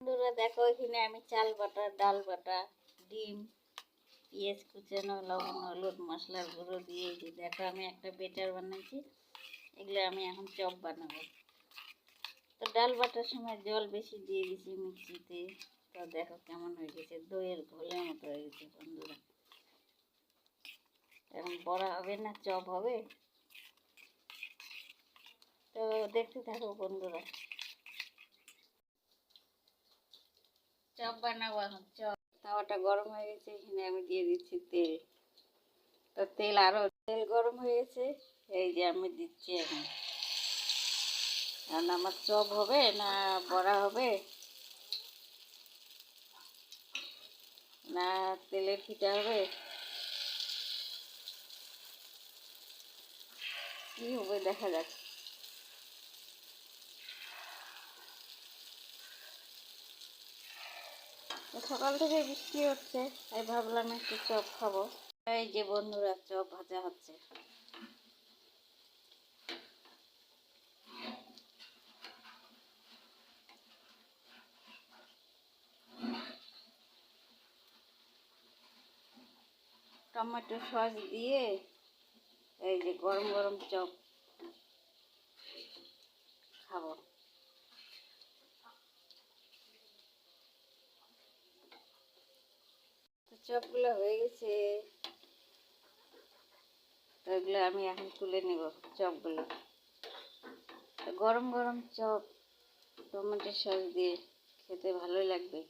বন্ধুরা, দেখো এখানে আমি চাল বাটা, ডাল বাটা, ডিম, পেঁয়াজ কুচানো, লবণ, হলুদ, মশলার গুঁড়ো দিয়ে দেখো আমি একটা বেটার বানাইছি। এগুলো আমি এখন চপ বানাবো। তো ডাল বাটার সময় জল বেশি দিয়ে দিছি মিক্সিতে। তো দেখো কেমন হয়ে গেছে, দইয়ের ঘোলের মতো হয়ে গেছে বন্ধুরা। এখন বড়া হবে না, চপ হবে? তো দেখতে থাকো বন্ধুরা। চপ বানাবো এখন, চপ। তাওয়াটা গরম হয়ে গেছে, এখানে আমি দিয়ে দিচ্ছি তেল। তো তেল আরও, তেল গরম হয়ে গেছে, এই যে আমি দিচ্ছি এখন। কারণ আমার চপ হবে না বড়া হবে? না তেলের পিঠা হবে? কি হবে দেখা যাক। সকাল থেকে বৃষ্টি হচ্ছে, তাই ভাবলাম একটু চপ খাব। এই যে বন্ধুরা, চপ ভাজা হচ্ছে। টমেটো সস দিয়ে এই যে গরম গরম চপ খাব। চপগুলো হয়ে গেছে। এগুলো আমি এখন তুলে নেব চপগুলো। গরম গরম চপ, টমেটো সস দিয়ে খেতে ভালো লাগবে।